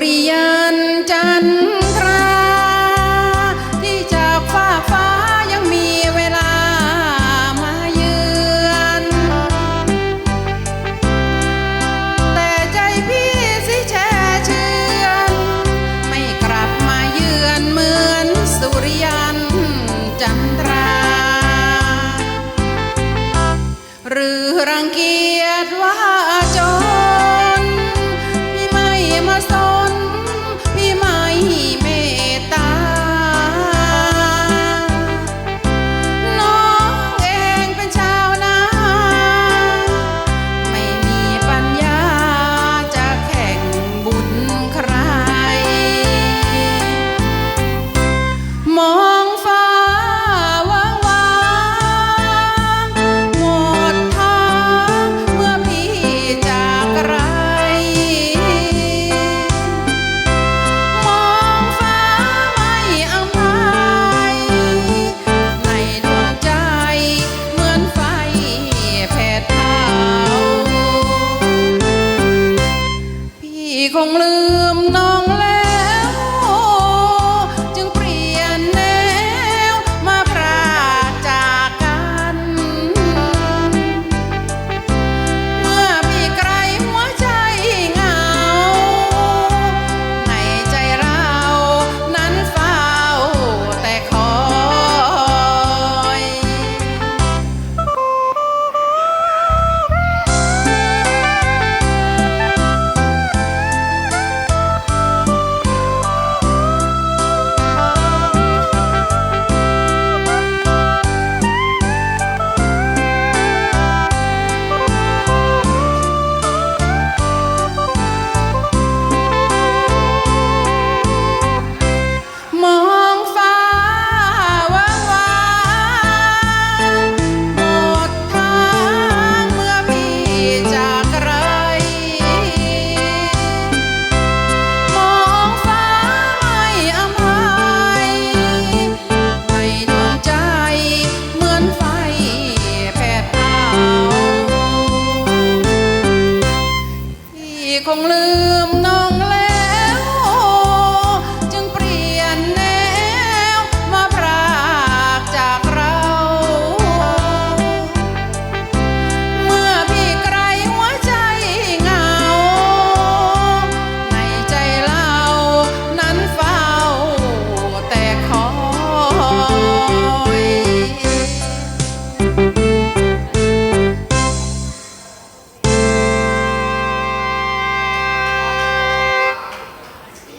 ริยันจันทรา ที่จากฟ้าฟ้ายังมีเวลามาเยือน แต่ใจพี่สิแช่เชือนไม่กลับมาเยือนเหมือนสุริยันจันทรา หรือรังเกียจว่าจนไม่ so คงลืมน้อง ของเลือ